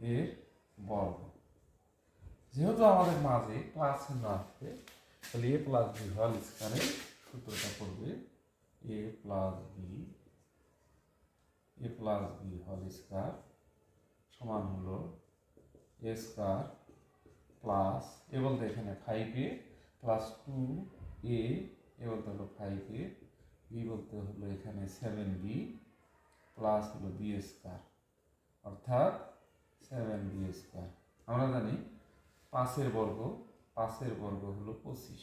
এর বর্গ। যেহেতু আমাদের মাঝে প্লাস চিহ্ন আসবে তাহলে এ প্লাস বি হল স্কোয়ারের সূত্রটা পড়বে A plus B, A plus B whole square সমান হলো এ স্কোয়ার প্লাস, এ বলতে এখানে five A, plus two A A বলতে হলো ফাইভ এ, বি বলতে হলো এখানে সেভেন বি প্লাস হলো বি স্কোয়ার। অর্থাৎ সেভেন বি স্কোয়ার আমরা জানি পাঁচের বর্গ পাঁচের বর্গ হলো পঁচিশ।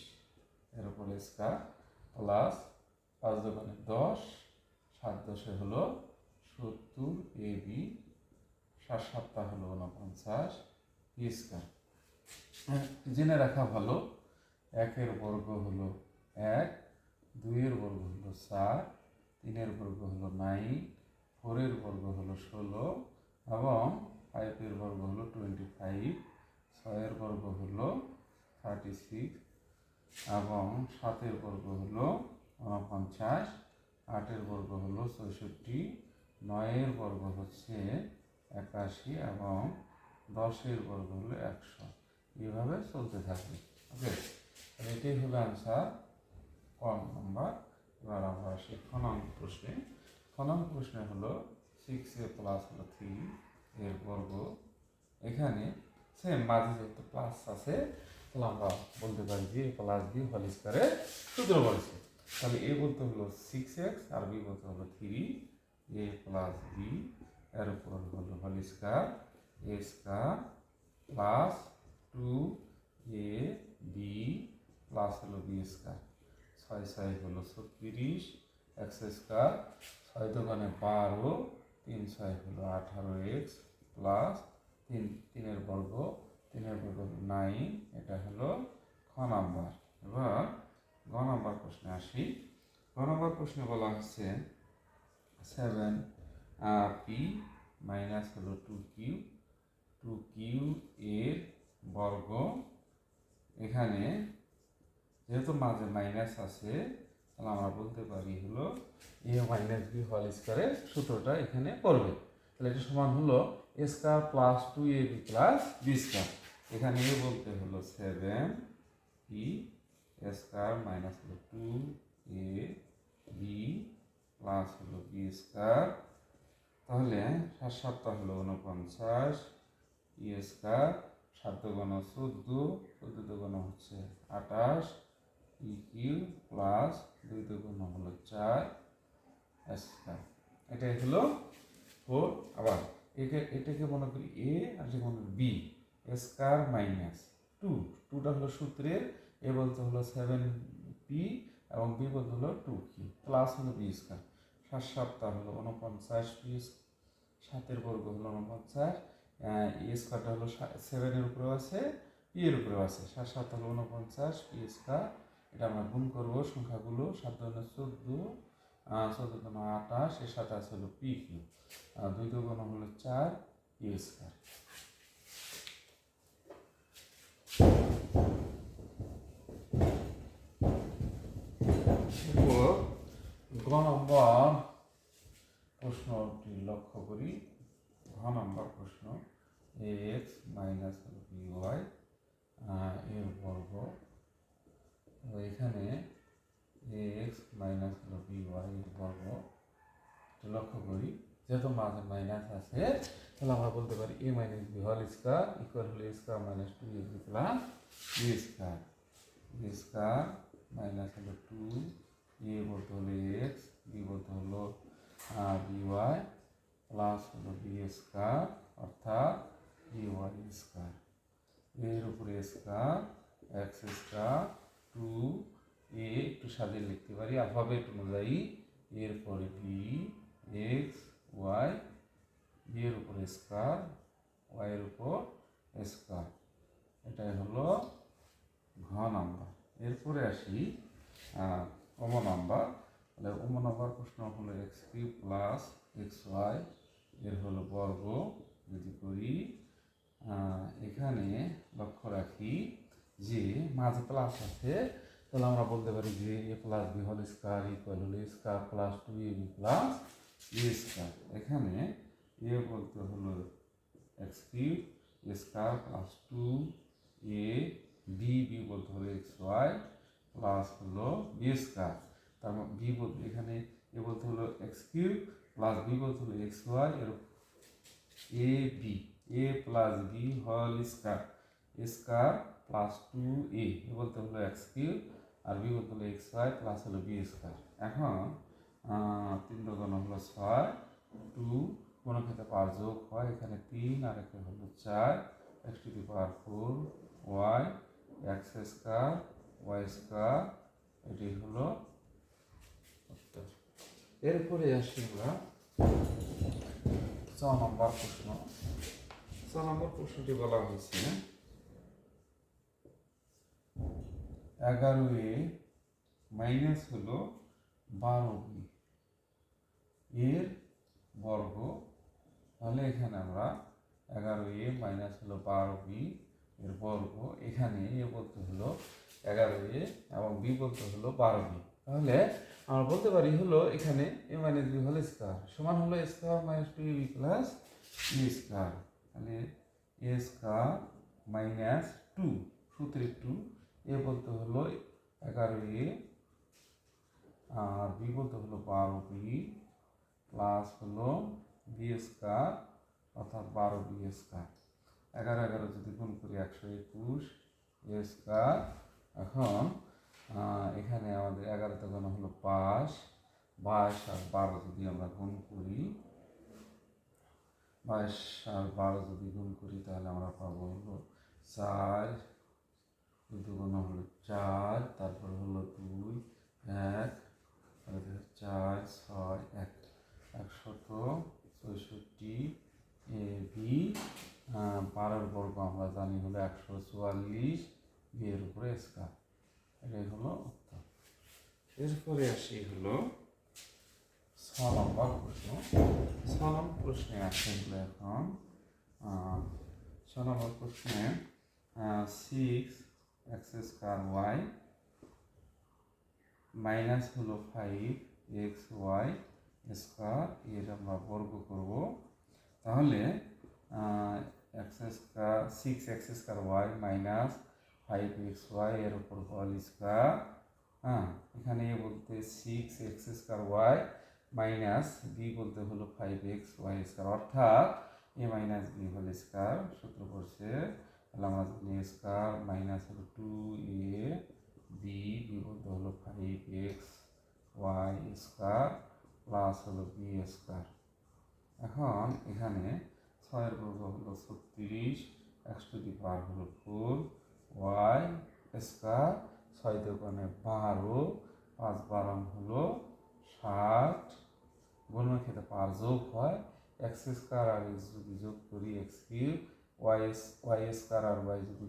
এর উপর স্কোয়ার প্লাস পাঁচ দোকানে দশ, সাত দশে হলো সত্তর, এ বি, সাত সাতটা হলো উনপঞ্চাশ বি স্কোয়ার জেনে রাখা ভালো, একের বর্গ হলো এক, দুইয়ের বর্গ হলো চার, তিনের বর্গ হলো নাইন ফোরের বর্গ হলো ষোলো এবং ফাইভের বর্গ হলো টোয়েন্টি ফাইভ ছয়ের বর্গ হলো থার্টি সিক্স এবং সাতের বর্গ হলো উনপঞ্চাশ আটের বর্গ হলো চৌষট্টি নয়ের বর্গ হচ্ছে একাশি এবং দশের বর্গ হলো একশো। এইভাবে চলতে থাকে ওকে এটাই হলো আনসার কম নম্বর এবার আমরা আসি খনন প্রশ্নে। খনন প্রশ্নে হলো সিক্স এ প্লাস হলো থ্রি এর এখানে সেম মাঝে যেহেতু প্লাস আছে, তাহলে আমরা বলতে পারি যে প্লাস বি হল স্কোয়ারের সূত্র বলেছে। তাহলে এ বলতে হলো সিক্স এক্স আর বি বলতে হলো থ্রি এ প্লাস বি এর উপর হলো whole square A square plus two A B plus হলো বি স্কোয়ার ছয় ছয় হলো ছত্রিশ এক্স স্কোয়ার ছয় দোকানে বারো, তিন ছয় হলো আঠারো এক্স প্লাস তিন, তিনের বর্গ তিনের বর্গ নাইন, এটা হলো খ নাম্বার। এবার গ নাম্বার প্রশ্নে আসি। গ নাম্বার প্রশ্নে বলা হচ্ছে সেভেন পি মাইনাস হলো টু কিউ টু কিউ এর বর্গ। এখানে যেহেতু মাঝে মাইনাস আছে, তাহলে আমরা বলতে পারি হলো এ মাইনাস বি হল স্কোয়ারের সূত্রটা এখানে পড়বে। তাহলে এটা সমান হলো A square plus two A B plus B square এখানে এ বলতে হলো সেভেন ই স্কোয়ার মাইনাস হলো টু এ বি প্লাস হলো বি স্কোয়ার তাহলে সাত সাতটা হলো উনপঞ্চাশ ই স্কোয়ার সাত দুগুণ চোদ্দ চোদ্দ দুগুণ হচ্ছে আঠাশ। ই কিউ প্লাস দুই দুগুণ হলো চার। স্কোয়ার এটাই হলো ফোর আবার। একে, এটাকে মনে করি এ আর যে মনে বি স্কোয়ার মাইনাস টু টুটা হলো সূত্রের এ বলতে হলো সেভেন পি এবং বি বলতে হলো টু কি প্লাস হলো বি স্কোয়ার সাত সাতটা হলো উনপঞ্চাশ পি সাতের বর্গ হলো উনপঞ্চাশ এ স্কোয়ারটা হলো সেভেনের উপরেও আছে পি এর উপরেও আছে, সাত সাত হলো উনপঞ্চাশ পি স্কোয়ার এটা আমরা গুণ করব, সংখ্যাগুলো সাত দুগুণে চোদ্দ চোদ্দ দুগুণ আঠাশ, এর সাথে আছে হলো পি কিউ দুই দুগুণ হলো চার পি স্কোয়ার গ নম্বর প্রশ্নটি লক্ষ্য করি। ঘ নম্বর প্রশ্ন এক্স মাইনাস হলো বি ওয়াই এর বর্গ। এখানে এ এক্স মাইনাস হলো বি ওয়াই বর্গ এটা লক্ষ্য করি যেহেতু মাঝে মাইনাস আছে তাহলে আমরা বলতে পারি A minus B whole square equal হলো square minus two A B plus B square B square minus হলো টু এ বলতে হলো এক্স বি বলতে হলো বি ওয়াই প্লাস হলো বি স্কোয়ার অর্থাৎ বি ওয়াই স্কোয়ার এর উপরে square X square two A একটু সাজিয়ে লিখতে পারি অ্যালফাবেট অনুযায়ী, এরপরে বি এক্স ওয়াই বি এর উপরে স্কোয়ার ওয়াই এর উপর স্কোয়ার এটাই হলো ঘ নাম্বার। এরপরে আসি অম নাম্বার। তাহলে অম নাম্বার প্রশ্ন হলো X Q plus X Y এর হলো বর্গ। যদি করি এখানে লক্ষ্য রাখি যে মাঝে প্লাস আছে তাহলে আমরা বলতে পারি যে A plus B whole square equal হলো square plus two A B plus A square এখানে এ বলতে হলো X cube square plus two A B B বলতে হলো এক্স ওয়াই প্লাস হলো বি স্কোয়ার তার বি বলতে এখানে এ বলতে হলো এক্স কিউব প্লাস বি বলতে হলো এক্স ওয়াই এর A B A plus B whole square square plus two A বলতে হলো এক্স কিউব আর বি বলতে এক্স ওয়াই প্লাস হলো বি স্কোয়ার। এখন তিন দোকান হলো ছয়, টু কোনো ক্ষেত্রে পাঁচ যোগ হয় এখানে তিন, আর একে হলো চার, X to the power four, Y, X square, Y square, এটি হলো উত্তর। এরপরে আসি আমরা ছ নম্বর প্রশ্ন। ছ নম্বর প্রশ্নটি বলা হয়েছে এগারো এ মাইনাস হলো বারো বি এর বর্গ, তাহলে এখানে আমরা এগারো এ মাইনাস হলো বারো বি এর বর্গ এখানে এ বলতে হলো এগারো এ এবং বি বলতে হলো বারো বি তাহলে আমরা বলতে পারি হলো এখানে এ মাইনাস বি হলো স্কোয়ার সমান হলো square minus two A B plus B square তাহলে এ স্কোয়ার মাইনাস টু সূত্রে টু এ বলতে হলো এগারো এ, আর বি বলতে হলো বারো বি প্লাস হলো বি স্কোয়ার অর্থাৎ বারো বি স্কোয়ার এগারো এগারো যদি গুণ করি একশো একুশ, এ স্কোয়ার এখন এখানে আমাদের এগারোতে গুণ হলো পাঁচ, বাইশ আর বারো যদি আমরা গুণ করি, বাইশ আর বারো যদি গুণ করি তাহলে আমরা পাবো হলো চার দুগুণ হলো চার, তারপর হলো দুই, এক চার, ছয়, এক, একশত চৌষট্টি এ বি বারোর বর্গ আমরা জানি হলো একশো চুয়াল্লিশ বি এর উপরে স্কার এটাই হলো উত্তর। এরপরে আসি হলো ছ নম্বর প্রশ্ন। ছ নম্বর প্রশ্নে আছে হলো এখন ছ নম্বর প্রশ্নে six X square Y minus হলো ফাইভ এক্স ওয়াই স্কোয়ার এর আমরা বর্গ করব। তাহলে X square six X square Y minus five X Y এর উপর হল স্কোয়ার হ্যাঁ এখানে এ বলতে six X square Y minus B বলতে হলো ফাইভ এক্স ওয়াই স্কোয়ার, অর্থাৎ A minus B whole square সূত্র পড়ছে তাহলে আমরা জানি স্কোয়ার মাইনাস হলো টু এ বি বি বলতে হলো five X Y square plus হলো বি স্কোয়ার এখন এখানে ছয়ের বর্গ হলো ছত্রিশ এক্স টু দি পাওয়ার হলো ফোর ওয়াই স্কোয়ার ছয় দোকানে বারো, পাঁচ বারো হলো ষাট। গুণের ক্ষেত্রে পাঁচ যোগ হয় এক্স স্কোয়ার আর এক্স যদি যোগ করি X cube Y Y square আর ওয়াই যদি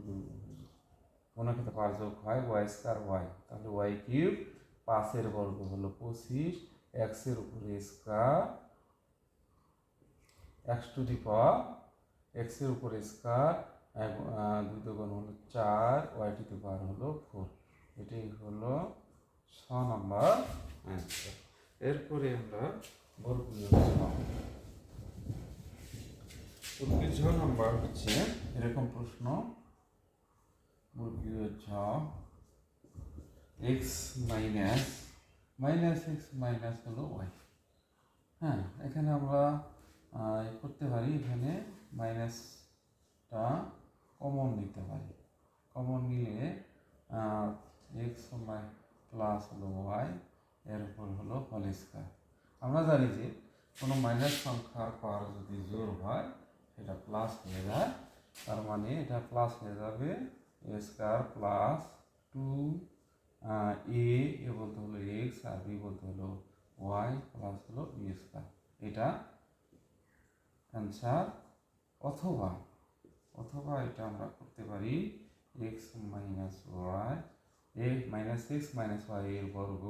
গুণের ক্ষেত্রে পাঁচ যোগ হয়, ওয়াই স্কোয়ার ওয়াই। তাহলে ওয়াই কিউব পাঁচের বর্গ হলো পঁচিশ, এক্সের উপরে square X to the power এক্সের উপরে স্কোয়ার দুই দুগুণ হলো চার, ওয়াই টু দি পাওয়ার হলো ফোর। এটাই হলো ছ নম্বর অ্যান্সার এরপরে আমরা বর্গীয় ছ নম্বর হচ্ছে এরকম প্রশ্ন। বর্গীয় ছ। X minus minus X minus হলো ওয়াই। হ্যাঁ এখানে আমরা করতে পারি, এখানে মাইনাসটা কমন নিতে পারি। কমন নিলে এক্স প্লাস হলো ওয়াই এর উপর হলো হোল স্কোয়ার। আমরা জানি যে কোনো মাইনাস সংখ্যার পর যদি জোর হয় সেটা প্লাস হয়ে যায়, তার মানে এটা প্লাস হয়ে যাবে square plus two A A বলতে হলো এক্স আর বি বলতে হলো ওয়াই প্লাস হলো বি স্কোয়ার এটা অ্যান্সার অথবা অথবা এটা আমরা করতে পারি X minus Y A minus X minus Y এর বর্গ।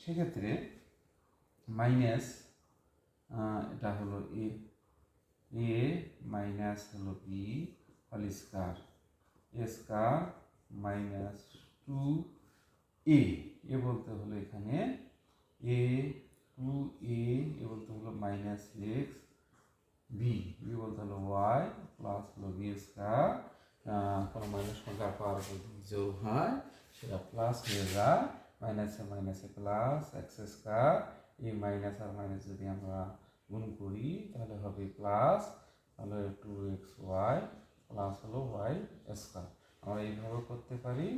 সেক্ষেত্রে মাইনাস এটা হলো এ এ মাইনাস হলো B whole square. A square minus two A. A বলতে হলো এখানে এ, টু এ এ বলতে হলো মাইনাস এক্স বি। বি বলতে হলো ওয়াই প্লাস হলো বি স্কোয়ার। কোনো মাইনাস সংখ্যার পাওয়ার যোগ হয়, সেটা প্লাস হয়ে যায়। মাইনাসে মাইনাসে প্লাস এক্স স্কোয়ার। এই মাইনাস আর মাইনাস যদি আমরা গুণ করি, তাহলে হবে প্লাস তাহলে টু এক্স ওয়াই প্লাস হলো ওয়াই স্কোয়ার আমরা এইভাবেও করতে পারি,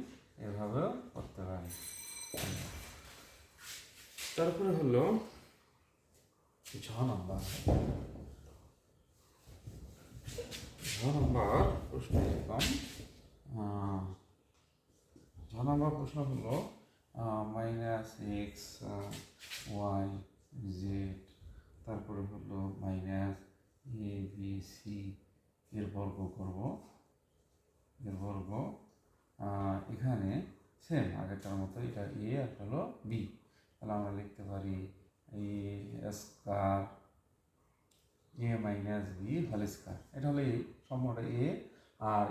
এভাবেও করতে পারি। তারপরে হলো ছ নম্বর ছ নম্বর প্রশ্ন এরকম ছ নম্বর প্রশ্ন হলো মাইনাস এক্স ওয়াই জেড তারপরে হলো মাইনাস এ বি সি এর বর্গ করব। এর বর্গ এখানে সেম আগেরটার মতো এটা এ আর হলো বি তাহলে আমরা লিখতে পারি A square A minus B whole square এটা হলো এ সম্পূর্ণটা এ আর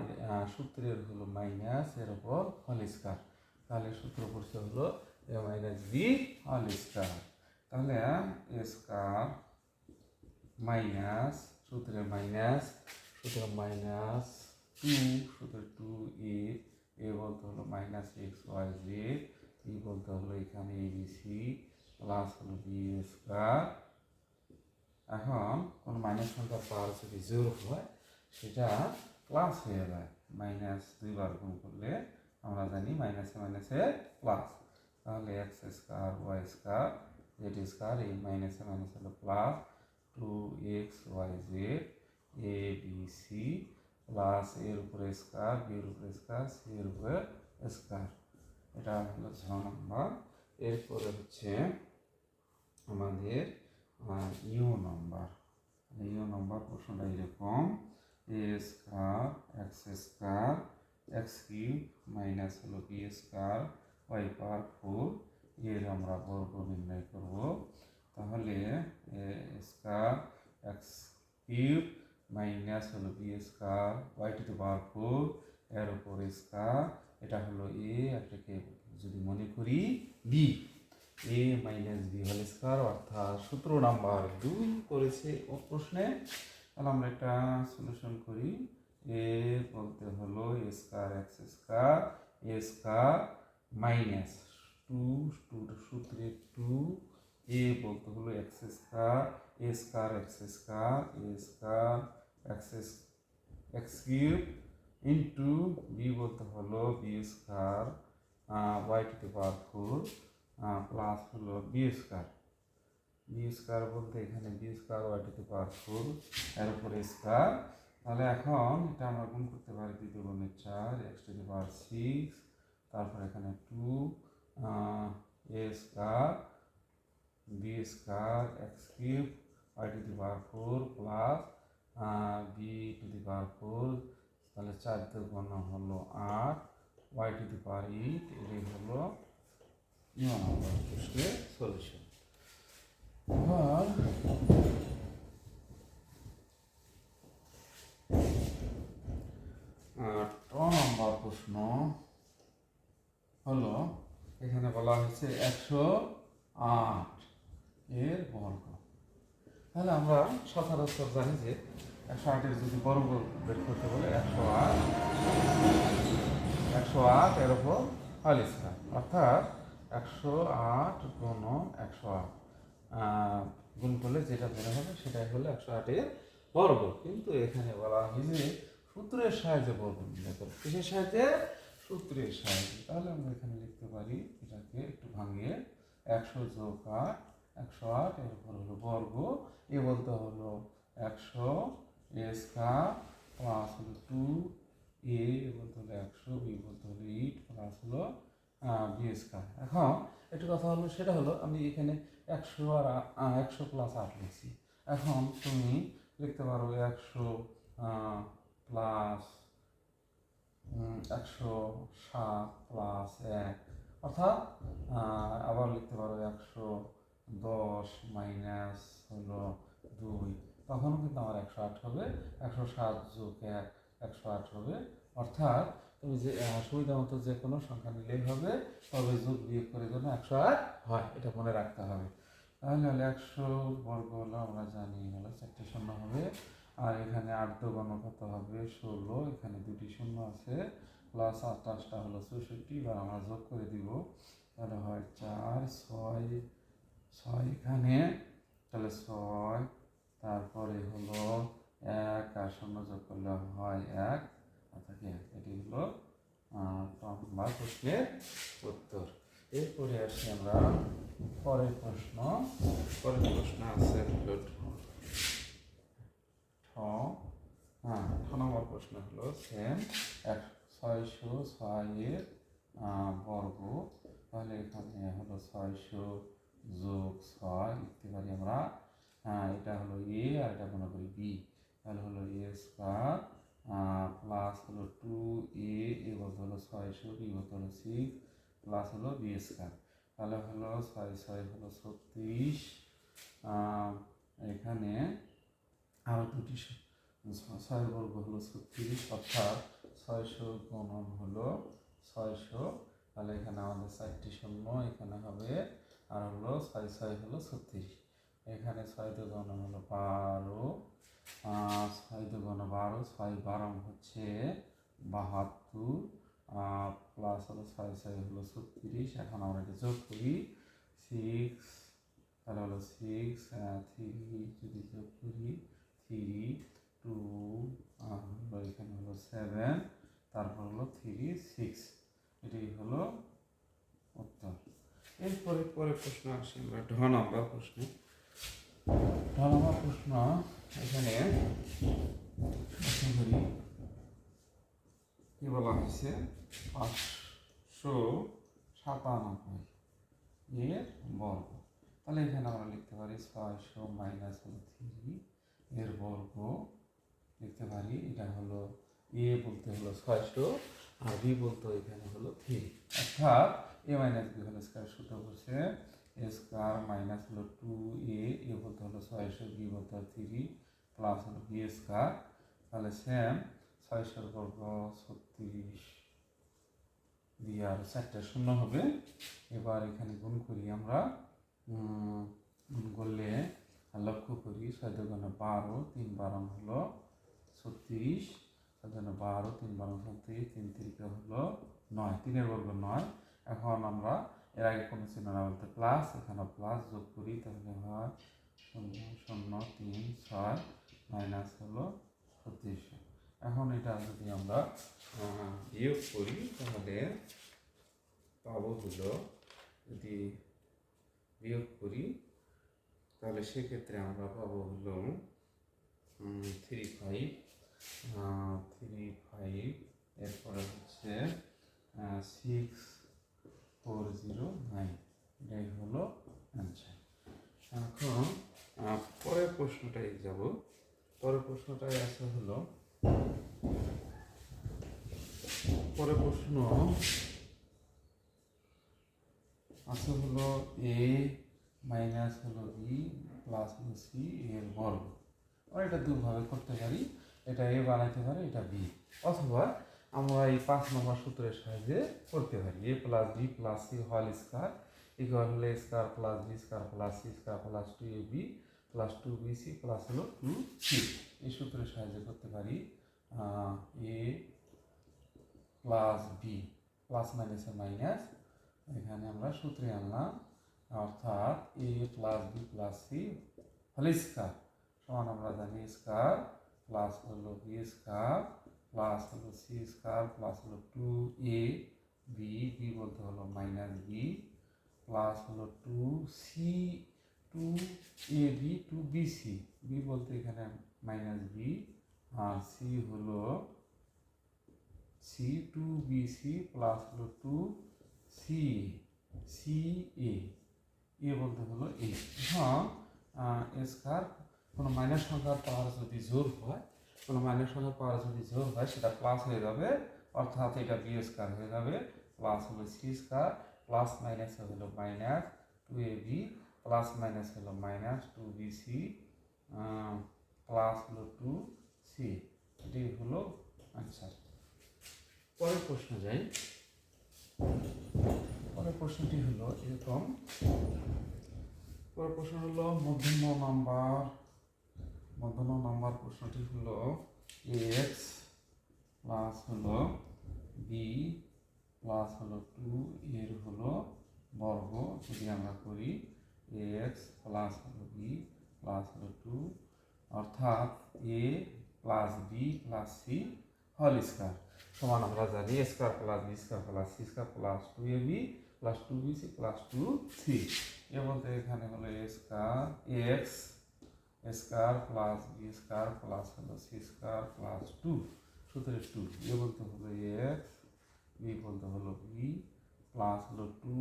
সূত্রের হলো মাইনাস এর ওপর হোল স্কোয়ার তাহলে সূত্র পড়ছে হলো A minus B whole square তাহলে এ স্কোয়ার মাইনাস সূত্রের মাইনাস সূত্রের মাইনাস টু সূত্রের টু এ এ বলতে হলো মাইনাস এক্স ওয়াই জেড, ই বলতে হলো এখানে এ বি সি প্লাস হলো বি স্কোয়ার। এখন কোনো মাইনাস সংখ্যার পাওয়ার যদি জোর হয়, সেটা প্লাস হয়ে যায়। মাইনাস দুইবার গুণ করলে আমরা জানি মাইনাসে মাইনাসে প্লাস। তাহলে X square, Y square, Z square, এই মাইনাসে মাইনাস হলো plus. Two X Y Z A B C plus এর উপরে স্কোয়ার বি এর উপরে স্কোয়ার সি এর উপরে স্কোয়ার এটা হলো ছ নম্বর। এরপরে হচ্ছে আমাদের ইউ নম্বর। ইউ নম্বর প্রশ্নটা এরকম। A square X square X cube minus হলো B square Y power four এর আমরা বর্গ নির্ণয় করব। তাহলে স্কোয়ার এক্স কিউব মাইনাস হলো B square Y to the power four এর উপর স্কোয়ার। এটা হলো এ এটাকে যদি মনে করি B A minus B whole square, অর্থাৎ সূত্র নাম্বার দুই করেছে ও প্রশ্নে। তাহলে আমরা একটা সলিউশন করি। এ বলতে হলো A square X square, A square minus two two সূত্রে টু এ বলতে হলো X square A square X square A square X X cube into B বলতে হলো B square Y to the power four plus হলো B square B square বলতে এখানে B square Y to the power four এর উপরে square তাহলে এখন এটা আমরা গুণ করতে পারি দ্বিতীয় গুণের চার X to the power six তারপর এখানে two A square B square X cube Y to the power four plus B to the power four তাহলে চার দুগুণ হলো আট Y to the power eight এটাই হলো নম্বর প্রশ্নের সলিউশন এবার নম্বর প্রশ্ন হলো, এখানে বলা হয়েছে একশো আট। এর বর্গ তাহলে আমরা সচরাচর জানি যে একশো আটের যদি বর্গ বের করতে বলে একশো আট একশো আট এর ওপর স্কোয়ার। অর্থাৎ একশো আট গুণ একশো আট গুণ করলে যেটা মনে হবে সেটাই হলো একশো আটের বর্গ কিন্তু এখানে বলা হয়েছে সূত্রের সাহায্যে বর্গ নির্ণয় করো। কিসের সাহায্যে? সূত্রের সাহায্যে। তাহলে আমরা এখানে লিখতে পারি এটাকে একটু ভাঙিয়ে একশো যোগ আট একশো আট এর উপর হলো বর্গ, এ বলতে হলো একশো, এ স্কোয়ার প্লাস হলো টু, এ বলতে হলো একশো, বি বলতে হলো এইট প্লাস হলো বি স্কোয়ার। এখন একটু কথা হলো, সেটা হলো আমি এখানে একশো আর একশো প্লাস আট লিখছি। এখন তুমি লিখতে পারো একশো প্লাস একশো সাত প্লাস এক, অর্থাৎ আবার লিখতে পারো একশো দশ মাইনাস হলো দুই। তখনও কিন্তু আমার একশো আট হবে, একশো সাত যোগ এক, একশো আট হবে। অর্থাৎ তুমি যে সুবিধা মতো যে কোনো সংখ্যা নিলেই হবে, তবে যোগ বিয়োগ করে যেন একশো আট হয়, এটা মনে রাখতে হবে। তাহলে হলো একশো বর্গ হলো আমরা জানি হলো চারটে শূন্য হবে। আর এখানে আট দোকান কত হবে? ষোলো, এখানে দুটি শূন্য আছে। প্লাস আঠাশটা হলো চৌষট্টি, এবার আমরা যোগ করে দিব। তাহলে হয় চার, ছয় ছয় এখানে তাহলে ছয় তারপরে হলো এক আর শূন্য যোগ করলে হয় এক এক। এটি হলো নম্বর প্রশ্নের উত্তর। এরপরে আসি আমরা পরের প্রশ্ন। পরের প্রশ্ন আছে হলো ঠ হ্যাঁ ছ নম্বর প্রশ্ন হলো সেম এক ছয়শো ছয়ের বর্গ। তাহলে এখানে হলো ছয়শো যোগ ছয় লিখতে পারি আমরা। হ্যাঁ এটা হলো এ আর এটা মনে করি বি তাহলে হলো এ স্কোয়ার প্লাস হলো টু এ এ বলতে হলো ছয়শো বি বলতে হলো সিক্স প্লাস হলো বি স্কোয়ার তাহলে হলো ছয় ছয় হলো ছত্রিশ এখানে আরও দুটি ছয় বর্গ হলো ছত্রিশ, অর্থাৎ ছয়শো গুণন হলো ছয়শো তাহলে এখানে আমাদের চারটি শূন্য, এখানে হবে আর হলো ছয় ছয় হলো ছত্রিশ। এখানে ছয় দুগুণ হলো বারো। ছয় দুগুণ বারো, ছয় বারো হচ্ছে বাহাত্তর। প্লাস হলো ছয় ছয় হলো ছত্রিশ। এখন আমরা এটা যোগ করি। সিক্স তাহলে হলো সিক্স থ্রি যদি যোগ করি থ্রি টু হলো এখানে হলো সেভেন তারপর হলো থ্রি সিক্স এটাই হলো এরপরে পরে প্রশ্ন আসি আমরা ঢ নম্বর প্রশ্ন। ঢ নম্বর প্রশ্ন এখানে কি বলা হয়েছে? পাঁচশো সাতানব্বই এর বর্গ। তাহলে এখানে আমরা লিখতে পারি ছয়শো মাইনাস হলো থ্রি এর বর্গ। লিখতে পারি এটা হলো এ বলতে হলো ছয়শো আর বি বলতে এখানে হলো থ্রি অর্থাৎ এ মাইনাস বি হলো স্কোয়ার সূত্র বসে এ স্কোয়ার মাইনাস হলো টু এ এ বলতে হলো ছয়শো বি বলতে হলো থ্রি প্লাস হলো বি স্কোয়ার তাহলে সেম ছয়শোর বর্গ ছত্রিশ দিয়ে আর চারটা শূন্য হবে। এবার এখানে গুণ করি আমরা গুণ করলে লক্ষ্য করি ছয় দোকানে বারো, তিন বারো হলো ছত্রিশ, ছয় দোকানে বারো, তিন বারো ছত্রিশ তিন তিরিকে হলো নয়, তিনের বর্গ নয়। এখন আমরা এর আগে কোনো চিহ্ন না বলতে প্লাস এখানে প্লাস যোগ করি, তাহলে হয় শূন্য শূন্য, তিন, ছয় মাইনাস হলো ছত্রিশ এখন এটা যদি আমরা বিয়োগ করি, তাহলে পাবো হলো যদি বিয়োগ করি, তাহলে সেক্ষেত্রে আমরা পাবো হলো থ্রি ফাইভ থ্রি ফাইভ এরপরে হচ্ছে সিক্স ফোর জিরো নাইন এটাই হলো অ্যান্সার এখন পরের প্রশ্নটাই যাব। পরের প্রশ্নটাই আছে হলো, পরের প্রশ্ন আছে হলো এ মাইনাস হলো বি প্লাস হলো সি এর বর্গ। আমরা এটা দুভাবে করতে পারি। এটা এ বানাইতে পারি, এটা বি অথবা আমরা এই পাঁচ নম্বর সূত্রের সাহায্যে করতে পারি। A plus B plus C whole square equal হলো square plus B square plus C square plus two A B plus two B C plus হলো টু সি এই সূত্রের সাহায্যে করতে পারি এ প্লাস বি প্লাস মাইনাসে মাইনাস এখানে আমরা সূত্রে আনলাম, অর্থাৎ A plus B plus C whole square সমান আমরা জানি স্কোয়ার প্লাস হলো বি স্কোয়ার প্লাস হলো সি স্কোয়ার, প্লাস হলো টু এ বি বি বলতে হলো মাইনাস বি প্লাস হলো two C, two A B, two B C. B বলতে এখানে মাইনাস বি আর সি হলো C, two B C, plus হলো two C C A. A বলতে হলো এ। হ্যাঁ স্কোয়ার কোনো মাইনাস সংখ্যার পাওয়ার যদি জোর হয় কোনো মাইনাস সংখ্যার পাওয়ার যদি জোর হয়, সেটা প্লাস হয়ে যাবে। অর্থাৎ এটা বি স্কোয়ার হয়ে যাবে। প্লাস হলো সি স্কোয়ার প্লাস মাইনাস হলো minus two A B plus minus হলো minus two B C plus হলো টু সি এটি হলো আনসার পরের প্রশ্ন যাই। পরের প্রশ্নটি হলো এরকম। পরের প্রশ্ন হলো মধ্যম নাম্বার মধ্যম নাম্বার প্রশ্নটি হলো এক্স প্লাস হলো বি প্লাস হলো টু এর হলো বর্গ। যদি আমরা করি এক্স প্লাস হলো বি প্লাস হলো টু অর্থাৎ A plus B plus C whole square সমান আমরা জানি square plus B square plus C square plus two A B plus two B C plus two C এর বলতে এখানে হলো square X square plus B square plus হলো C square plus two সূত্রে two A বলতে হলো X B বলতে হলো বি প্লাস হলো টু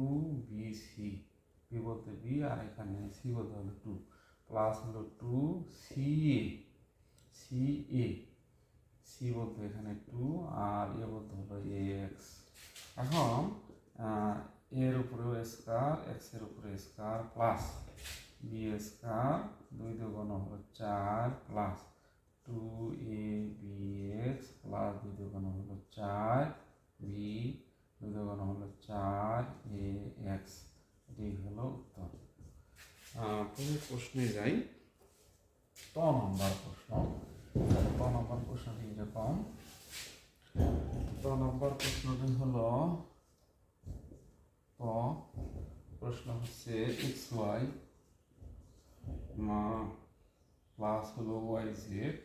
বি সি বি বলতে বি আর এখানে সি বলতে হলো টু প্লাস হলো two C A C A C বলতে এখানে টু আর এ বলতে হলো এক্স এখন এর উপরে স্কোয়ার এক্সের উপরে স্কোয়ার প্লাস বি স্কোয়ার দুই দুগুণ হলো চার plus two A B X plus দুই দুগুণ হলো চার বি দুই দুগুণ হলো চার এ এক্স এটি হলো উত্তর। পরের প্রশ্নে যাই। ত নম্বর প্রশ্ন? ত নম্বর প্রশ্নটি এরকম। ত নম্বর প্রশ্নটি হলো ত প্রশ্ন হচ্ছে এক্স ওয়াই প্লাস হলো ওয়াই জেড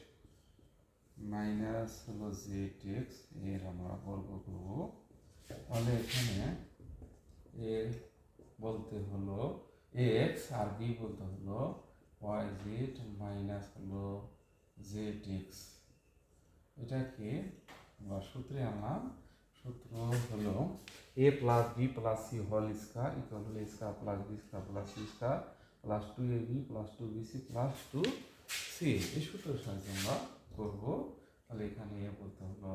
মাইনাস হলো জেড এক্সের আমরা বর্গ করব। তাহলে এখানে এ বলতে হলো এক্স আর বি বলতে হলো ওয়াই জেড মাইনাস হলো জেড এক্স এটাকে আমরা সূত্রে আনলাম। সূত্র হলো A plus B plus C whole square equal হলো square plus B square plus C square plus two A B plus two B C plus two C এই সূত্রের সাহায্যে আমরা করব। তাহলে এখানে এ হলো